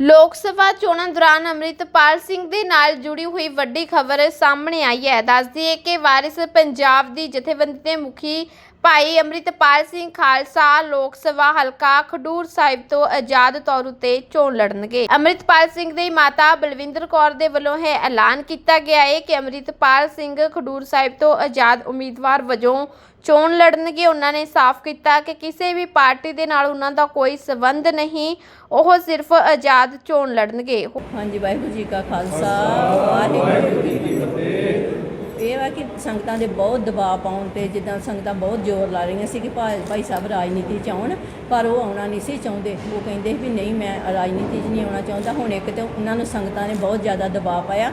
ਲੋਕ ਸਭਾ ਚੋਣਾਂ ਦੌਰਾਨ ਅੰਮ੍ਰਿਤਪਾਲ ਸਿੰਘ ਦੇ ਨਾਲ ਜੁੜੀ ਹੋਈ ਵੱਡੀ ਖਬਰ ਸਾਹਮਣੇ ਆਈ ਹੈ। ਦੱਸਦੀ ਹੈ ਕਿ ਵਾਰਿਸ ਪੰਜਾਬ ਦੀ ਜਥੇਬੰਦੀ ਦੇ ਮੁਖੀ ਭਾਈ ਅੰਮ੍ਰਿਤਪਾਲ ਸਿੰਘ ਖਾਲਸਾ ਲੋਕ ਸਭਾ ਹਲਕਾ ਖਡੂਰ ਸਾਹਿਬ ਤੋਂ ਆਜ਼ਾਦ ਤੌਰ ਉਤੇ ਚੋਣ ਲੜਨਗੇ। ਅੰਮ੍ਰਿਤਪਾਲ ਸਿੰਘ ਦੀ ਮਾਤਾ ਬਲਵਿੰਦਰ ਕੌਰ ਦੇ ਵੱਲੋਂ ਇਹ ਐਲਾਨ ਕੀਤਾ ਗਿਆ ਹੈ ਕਿ ਅੰਮ੍ਰਿਤਪਾਲ ਸਿੰਘ ਖਡੂਰ ਸਾਹਿਬ ਤੋਂ ਆਜ਼ਾਦ ਉਮੀਦਵਾਰ ਵਜੋਂ ਚੋਣ ਲੜਨਗੇ। ਉਹਨਾਂ ਨੇ ਸਾਫ਼ ਕੀਤਾ ਕਿ ਕਿਸੇ ਵੀ ਪਾਰਟੀ ਦੇ ਨਾਲ ਉਹਨਾਂ ਦਾ ਕੋਈ ਸਬੰਧ ਨਹੀਂ, ਉਹ ਸਿਰਫ ਆਜ਼ਾਦ ਚੋਣ ਲੜਨਗੇ। ਹਾਂਜੀ, ਵਾਹਿਗੁਰੂ ਜੀ ਕਾ ਖਾਲਸਾ, ਵਾਹਿਗੁਰੂ ਜੀ ਕੀ ਫਤਿਹ। ਇਹ ਵਾ ਕਿ ਸੰਗਤਾਂ ਦੇ ਬਹੁਤ ਦਬਾਅ ਪਾਉਣ ਤੇ ਜਿੱਦਾਂ ਸੰਗਤਾਂ ਬਹੁਤ ਜ਼ੋਰ ਲਾ ਰਹੀਆਂ ਸੀ ਕਿ ਭਾਈ ਭਾਈ ਸਾਹਿਬ ਰਾਜਨੀਤੀ ਚ ਆਉਣ, ਪਰ ਉਹ ਆਉਣਾ ਨਹੀਂ ਸੀ ਚਾਹੁੰਦੇ। ਉਹ ਕਹਿੰਦੇ ਵੀ ਨਹੀਂ, ਮੈਂ ਰਾਜਨੀਤੀ 'ਚ ਨਹੀਂ ਆਉਣਾ ਚਾਹੁੰਦਾ। ਹੁਣ ਇੱਕ ਤੇ ਉਹਨਾਂ ਨੂੰ ਸੰਗਤਾਂ ਨੇ ਬਹੁਤ ਜ਼ਿਆਦਾ ਦਬਾਅ ਪਾਇਆ।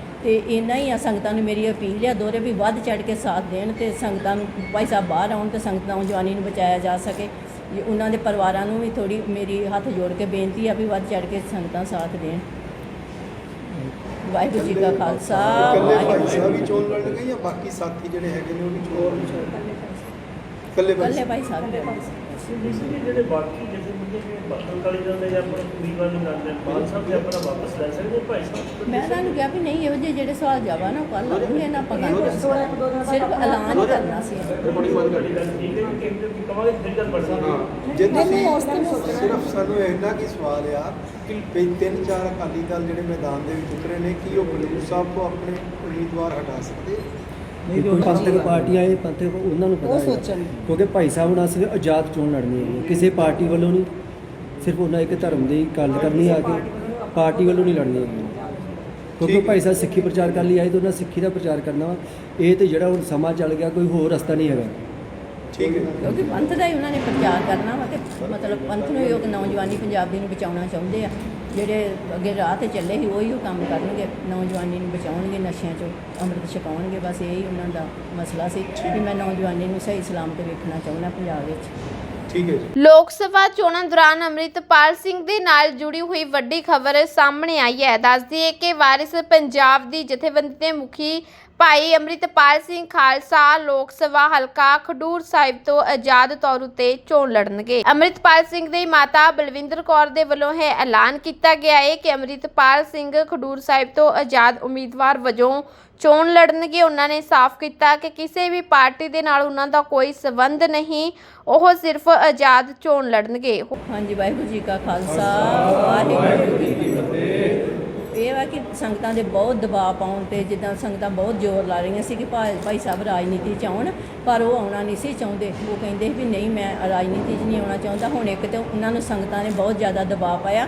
ਤੇ ਇੰਨਾ ਹੀ ਆ ਸੰਗਤਾਂ ਨੂੰ ਮੇਰੀ ਅਪੀਲ ਆ ਦੋਰੇ ਵੀ ਵੱਧ ਚੜ ਕੇ ਸਾਥ ਦੇਣ ਤੇ ਸੰਗਤਾਂ ਨੂੰ ਭਾਈ ਸਾਹਿਬ ਬਾਹਰ ਆਉਣ ਤੇ ਸੰਗਤਾਂ ਨੌਜਵਾਨੀ ਨੂੰ ਬਚਾਇਆ ਜਾ ਸਕੇ। ਜੇ ਉਹਨਾਂ ਦੇ ਪਰਿਵਾਰਾਂ ਨੂੰ ਵੀ ਥੋੜੀ ਮੇਰੀ ਹੱਥ ਜੋੜ ਕੇ ਬੇਨਤੀ ਆ ਵੀ ਵੱਧ ਚੜ ਕੇ ਸੰਗਤਾਂ ਸਾਥ ਦੇਣ। ਵਾਹਿਗੁਰੂ ਜੀ ਕਾ ਖਾਲਸਾ ਵਾਹਿਗੁਰੂ ਸਾਹਿਬ ਹੀ ਚੋਣ ਲੜਨਗੇ ਜਾਂ ਬਾਕੀ ਸਾਥੀ ਜਿਹੜੇ ਹੈਗੇ ਨੇ ਉਹ ਵੀ ਚੋਣ ਭਾਈ ਕੱਲੇ ਭਾਈ ਸਾਹਿਬ। ਦੇ ਬੇਸਿਕਲੀ ਜਿਹੜੇ ਬਾਕੀ ਜਿਹੜੇ ਮੁੰਡੇ ਜਿਵੇਂ ਬਾਦਲ ਕਾਲੀ ਜਾਂਦੇ ਜਾਂ ਆਪਣਾ ਪੂਰੀ ਗੱਲ ਨਹੀਂ ਕਰਦੇ ਮਾਨ ਸਾਹਿਬ ਦੇ ਆਪਣਾ ਵਾਪਸ ਲੈ ਸਕਦੇ ਹੋ ਭਾਈ ਸਾਹਿਬ? ਮੈਂ ਉਹਨਾਂ ਨੂੰ ਕਿਹਾ ਵੀ ਨਹੀਂ ਇਹੋ ਜਿਹੇ ਜਿਹੜੇ ਸਵਾਲ ਜਾਵਾ ਨਾ ਕੱਲ ਆਉਣਗੇ ਨਾ ਆਪਾਂ ਗੱਲ ਕਰਾਂਗੇ। ਸਿਰਫ ਐਲਾਨ ਹੀ ਕਰਨਾ ਸੀ। ਤੁਹਾਡੀ ਗੱਲ ਠੀਕ ਹੈ ਕਿ ਕਿ ਕਵਾਂਗੇ ਫਿਰ ਗੱਲ ਬਣ ਸਕਦੀ ਹੈ ਹਾਂ ਜੇ ਤੁਸੀਂ ਸਿਰਫ ਸਾਨੂੰ ਇੰਨਾ ਕੀ ਸਵਾਲ ਆ ਕਿ ਤਿੰਨ ਚਾਰ ਅਕਾਲੀ ਦਲ ਜਿਹੜੇ ਮੈਦਾਨ ਦੇ ਵਿੱਚ ਉਤਰੇ ਨੇ ਕੀ ਉਹ ਬਲੂਰ ਸਾਹਿਬ ਤੋਂ ਆਪਣੇ ਉਮੀਦਵਾਰ ਹਟਾ ਸਕਦੇ? ਨਹੀਂ ਕੋਈ ਪੰਥਕ ਪਾਰਟੀਆਂ ਇਹ ਪੰਥਕ ਉਹਨਾਂ ਨੂੰ ਪਤਾ ਹੈ ਕਿਉਂਕਿ ਭਾਈ ਸਾਹਿਬ ਨਾਲ ਸਿਰਫ ਆਜ਼ਾਦ ਚੋਣ ਲੜਨੀ ਹੈ ਕਿਸੇ ਪਾਰਟੀ ਵੱਲੋਂ ਨਹੀਂ ਸਿਰਫ ਉਹਨਾਂ ਇੱਕ ਧਰਮ ਦੀ ਗੱਲ ਕਰਨੀ ਆ ਕੇ ਪਾਰਟੀ ਵੱਲੋਂ ਨਹੀਂ। ਲੜਨੀ। ਹੈ। ਕਿਉਂਕਿ। ਭਾਈ ਸਾਹਿਬ ਸਿੱਖੀ ਪ੍ਰਚਾਰ ਕਰਨ ਲਈ ਆਏ ਤੇ ਉਹਨਾਂ ਸਿੱਖੀ ਦਾ ਪ੍ਰਚਾਰ ਕਰਨਾ ਵਾ। ਇਹ ਤੇ ਜਿਹੜਾ ਹੁਣ ਸਮਾਂ ਚੱਲ ਗਿਆ ਕੋਈ ਹੋਰ ਰਸਤਾ ਨਹੀਂ ਹੈਗਾ। ਠੀਕ ਹੈ। ਕਿਉਂਕਿ ਪੰਥ ਦਾ ਹੀ ਉਹਨਾਂ ਨੇ ਪ੍ਰਚਾਰ ਕਰਨਾ ਵਾ ਤੇ ਮਤਲਬ ਪੰਥ ਨੂੰ ਉਹ ਨੌਜਵਾਨੀ ਪੰਜਾਬੀ ਨੂੰ ਬਚਾਉਣਾ ਚਾਹੁੰਦੇ ਆ। ਜਿਹੜੇ ਅੱਗੇ ਰਾਹ ਤੇ ਚੱਲੇ ਸੀ ਉਹੀ ਉਹ ਕੰਮ ਕਰਨਗੇ ਨੌਜਵਾਨੀ ਨੂੰ ਬਚਾਉਣਗੇ ਨਸ਼ਿਆਂ ਚੋਂ ਅੰਮ੍ਰਿਤ ਛਕਾਉਣਗੇ ਬਸ ਇਹੀ ਉਹਨਾਂ ਦਾ ਮਸਲਾ ਸੀ ਕਿ ਮੈਂ ਨੌਜਵਾਨੀ ਨੂੰ ਸਹੀ ਸਲਾਮਤ ਵੇਖਣਾ ਚਾਹੁੰਦਾ ਪੰਜਾਬ ਵਿੱਚ। ਠੀਕ ਹੈ ਜੀ। ਲੋਕ ਸਭਾ ਚੋਣਾਂ ਦੌਰਾਨ ਅੰਮ੍ਰਿਤਪਾਲ ਸਿੰਘ ਦੇ ਨਾਲ ਜੁੜੀ ਹੋਈ ਵੱਡੀ ਖਬਰ ਸਾਹਮਣੇ ਆਈ ਹੈ। ਦੱਸਦੀ ਹੈ ਕਿ ਵਾਰਿਸ ਪੰਜਾਬ ਦੀ ਜਥੇਬੰਦੀ ਦੇ ਮੁਖੀ ਭਾਈ ਅੰਮ੍ਰਿਤਪਾਲ ਸਿੰਘ ਖਾਲਸਾ ਲੋਕ ਸਭਾ ਹਲਕਾ ਖਡੂਰ ਸਾਹਿਬ ਤੋਂ ਆਜ਼ਾਦ ਤੌਰ ਉਤੇ ਚੋਣ ਲੜਨਗੇ। ਅੰਮ੍ਰਿਤਪਾਲ ਸਿੰਘ ਦੀ ਮਾਤਾ ਬਲਵਿੰਦਰ ਕੌਰ ਦੇ ਵੱਲੋਂ ਇਹ ਐਲਾਨ ਕੀਤਾ ਗਿਆ ਹੈ ਕਿ ਅੰਮ੍ਰਿਤਪਾਲ ਸਿੰਘ ਖਡੂਰ ਸਾਹਿਬ ਤੋਂ ਆਜ਼ਾਦ ਉਮੀਦਵਾਰ ਵਜੋਂ ਚੋਣ ਲੜਨਗੇ। ਉਹਨਾਂ ਨੇ ਸਾਫ਼ ਕੀਤਾ ਕਿ ਕਿਸੇ ਵੀ ਪਾਰਟੀ ਦੇ ਨਾਲ ਉਹਨਾਂ ਦਾ ਕੋਈ ਸਬੰਧ ਨਹੀਂ, ਉਹ ਸਿਰਫ ਆਜ਼ਾਦ ਚੋਣ ਲੜਨਗੇ। ਹਾਂਜੀ, ਵਾਹਿਗੁਰੂ ਜੀ ਕਾ ਖਾਲਸਾ, ਵਾਹਿਗੁਰੂ ਜੀ ਕੀ ਫਤਿਹ। ਇਹ ਵਾ ਕਿ ਸੰਗਤਾਂ ਦੇ ਬਹੁਤ ਦਬਾਅ ਪਾਉਣ ਤੇ ਜਿੱਦਾਂ ਸੰਗਤਾਂ ਬਹੁਤ ਜ਼ੋਰ ਲਾ ਰਹੀਆਂ ਸੀ ਕਿ ਭਾਈ ਭਾਈ ਸਾਹਿਬ ਰਾਜਨੀਤੀ ਚ ਆਉਣ, ਪਰ ਉਹ ਆਉਣਾ ਨਹੀਂ ਸੀ ਚਾਹੁੰਦੇ। ਉਹ ਕਹਿੰਦੇ ਵੀ ਨਹੀਂ, ਮੈਂ ਰਾਜਨੀਤੀ 'ਚ ਨਹੀਂ ਆਉਣਾ ਚਾਹੁੰਦਾ। ਹੁਣ ਇੱਕ ਤੇ ਉਹਨਾਂ ਨੂੰ ਸੰਗਤਾਂ ਨੇ ਬਹੁਤ ਜ਼ਿਆਦਾ ਦਬਾਅ ਪਾਇਆ।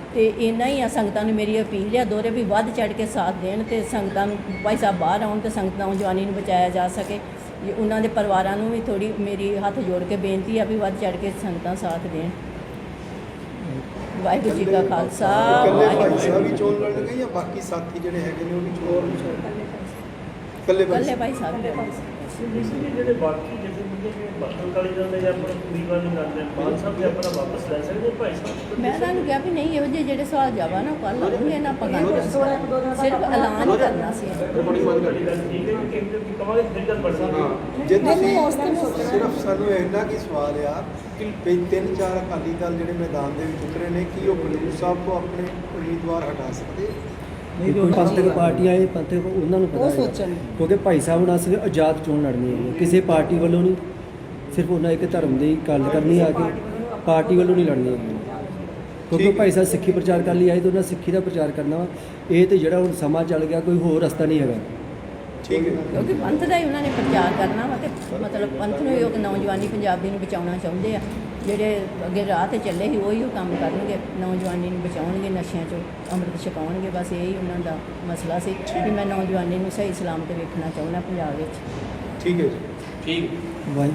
ਤੇ ਇੰਨਾ ਹੀ ਆ ਸੰਗਤਾਂ ਨੂੰ ਮੇਰੀ ਅਪੀਲ ਆ ਦੋਰੇ ਵੀ ਵੱਧ ਚੜ ਕੇ ਸਾਥ ਦੇਣ ਤੇ ਸੰਗਤਾਂ ਨੂੰ ਭਾਈ ਸਾਹਿਬ ਬਾਹਰ ਆਉਣ ਤੇ ਸੰਗਤਾਂ ਨੌਜਵਾਨੀ ਨੂੰ ਬਚਾਇਆ ਜਾ ਸਕੇ। ਜੇ ਉਹਨਾਂ ਦੇ ਪਰਿਵਾਰਾਂ ਨੂੰ ਵੀ ਥੋੜੀ ਮੇਰੀ ਹੱਥ ਜੋੜ ਕੇ ਬੇਨਤੀ ਆ ਵੀ ਵੱਧ ਚੜ ਕੇ ਸੰਗਤਾਂ ਸਾਥ ਦੇਣ। ਵਾਹਿਗੁਰੂ ਜੀ ਕਾ ਖਾਲਸਾ ਵਾਹਿਗੁਰੂ ਸਾਹਿਬ ਹੀ ਚੋਣ ਲੜਨਗੇ ਜਾਂ ਬਾਕੀ ਸਾਥੀ ਜਿਹੜੇ ਹੈਗੇ ਨੇ ਉਹ ਵੀ ਚੋਣ ਇਕੱਲੇ ਭਾਈ ਕੱਲੇ ਭਾਈ ਸਾਹਿਬ। ਦੇ ਜਿਹੜੇ ਬਾਕੀ ਜਾਂ ਮੈਂ ਉਹਨਾਂ ਨੂੰ ਕਿਹਾ ਵੀ ਨਹੀਂ ਇਹੋ ਜਿਹੇ ਜਿਹੜੇ ਸਵਾਲ ਜਾਵਾ ਨਾ ਕੱਲ ਆਉਣਗੇ ਨਾ ਆਪਾਂ ਗੱਲ ਕਰਾਂਗੇ। ਸਿਰਫ ਐਲਾਨ ਹੀ ਕਰਨਾ ਸੀ। ਜੇ ਤੁਸੀਂ ਸਿਰਫ ਸਾਨੂੰ ਇੰਨਾ ਕੀ ਸਵਾਲ ਆ ਕਿ ਵੀ ਤਿੰਨ ਚਾਰ ਅਕਾਲੀ ਦਲ ਜਿਹੜੇ ਮੈਦਾਨ ਦੇ ਵਿੱਚ ਉਤਰੇ ਨੇ ਕੀ ਉਹ ਬਲੂਰ ਸਾਹਿਬ ਤੋਂ ਆਪਣੇ ਉਮੀਦਵਾਰ ਹਟਾ ਸਕਦੇ? ਨਹੀਂ ਕੋਈ ਪੰਥਕ ਪਾਰਟੀਆਂ ਇਹ ਪੰਥਕ ਉਹਨਾਂ ਨੂੰ ਪਤਾ ਹੈ। ਕਿਉਂਕਿ ਭਾਈ ਸਾਹਿਬ ਨਾਲ ਸਿਰਫ ਆਜ਼ਾਦ ਚੋਣ ਲੜਨੀ ਹੈ ਕਿਸੇ ਪਾਰਟੀ ਵੱਲੋਂ ਨਹੀਂ। ਸਿਰਫ ਉਹਨਾਂ ਇੱਕ ਧਰਮ ਦੀ ਗੱਲ ਕਰਨੀ ਆ ਕੇ ਪਾਰਟੀ ਵੱਲੋਂ ਨਹੀਂ ਲੜਨੀ। ਹੈ ਕਿਉਂਕਿ ਠੀਕ। ਭਾਈ ਸਾਹਿਬ ਸਿੱਖੀ ਪ੍ਰਚਾਰ ਕਰਨ ਲਈ ਆਏ ਤੇ ਉਹਨਾਂ ਸਿੱਖੀ ਦਾ ਪ੍ਰਚਾਰ ਕਰਨਾ ਵਾ। ਇਹ ਤੇ ਜਿਹੜਾ ਹੁਣ ਸਮਾਂ ਚੱਲ ਗਿਆ ਕੋਈ ਹੋਰ ਰਸਤਾ ਨਹੀਂ ਹੈਗਾ। ਠੀਕ ਹੈ। ਕਿਉਂਕਿ ਪੰਥ ਦਾ ਹੀ ਉਹਨਾਂ ਨੇ ਪ੍ਰਚਾਰ ਕਰਨਾ ਵਾ ਤੇ ਮਤਲਬ ਪੰਥ ਨੂੰ ਹੀ ਉਹ ਨੌਜਵਾਨੀ ਪੰਜਾਬੀ ਨੂੰ ਬਚਾਉਣਾ ਚਾਹੁੰਦੇ ਆ। ਜਿਹੜੇ ਅੱਗੇ ਰਾਹ ਤੇ ਚੱਲੇ ਸੀ ਉਹੀ ਉਹ ਕੰਮ ਕਰਨਗੇ। ਨੌਜਵਾਨੀ ਨੂੰ ਬਚਾਉਣਗੇ ਨਸ਼ਿਆਂ ਚੋਂ ਅੰਮ੍ਰਿਤ ਛਕਾਉਣਗੇ ਬਸ ਇਹੀ ਉਹਨਾਂ ਦਾ ਮਸਲਾ ਸੀ ਕਿ ਮੈਂ ਨੌਜਵਾਨੀ ਨੂੰ ਸਹੀ ਸਲਾਮਤ ਵੇਖਣਾ ਚਾਹੁੰਦਾ ਪੰਜਾਬ ਵਿੱਚ। ਠੀਕ ਹੈ ਜੀ। ਵਾਹਿਗੁਰੂ